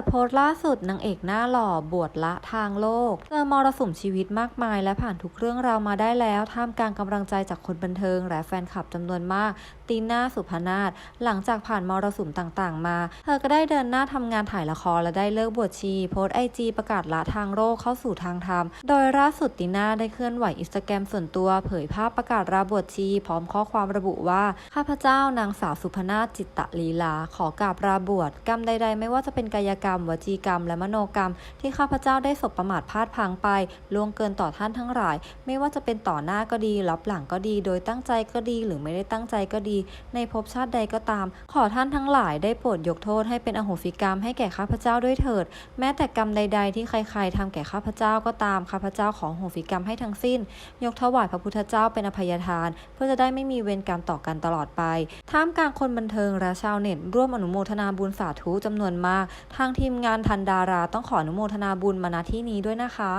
ดโพสต์ล่าสุดนางเอกหน้าหล่อบวชละทางโลกเจอมรสุมชีวิตมากมาย และผ่านทุกเรื่องราวมาได้แล้วท่ามกลางกำลังใจจากคนบันเทิง และแฟนคลับจำนวนมาก ตีน่าสุภนาถหลังจากผ่านมรสุมต่างๆ มา เธอก็ได้เดินหน้าทำงานถ่ายละครและได้เลิกบวชชี โพสต์ไอจีประกาศละทางโลกเข้าสู่ทางธรรม โดยล่าสุดตีน่าได้เคลื่อนไหวอินสตาแกรมส่วนตัว เผยภาพประกาศลาบวชชี พร้อมข้อความระบุว่าข้าพเจ้านางสาวสุพนาถจิตตลีลา ขอกราบลาบวชกรรมใดๆ ไม่ว่าจะเป็นกายกรรมวจีกรรม และมโนกรรม ที่ข้าพเจ้าได้สบประมาทพลาดพังไปล่วงเกินต่อท่านทั้งหลาย ไม่ว่าจะเป็นต่อหน้าก็ดีรับหลังก็ดี โดยตั้งใจก็ดีหรือไม่ได้ตั้งใจก็ดี ในภพชาติใดก็ตาม ขอท่านทั้งหลายได้โปรดยกโทษให้เป็นอโหสิกรรมให้แก่ข้าพเจ้าด้วยเถิด แม้แต่กรรมใด ๆ ที่ใครๆทำแก่ข้าพเจ้าก็ตามข้าพเจ้าขออโหสิกรรมให้ทั้งสิ้น ยกถวายพระพุทธเจ้าเป็นอภัยทาน เพื่อจะได้ไม่มีเวรกรรมต่อกันตลอดไป ท่ามกลางคนบันเทิงและชาวเน็ตร่วมอนุโมทนาบุญสาธุจำนวนมากทางทีมงานทันดาราต้องขออนุโมทนาบุญมาณที่นี้ด้วยนะคะ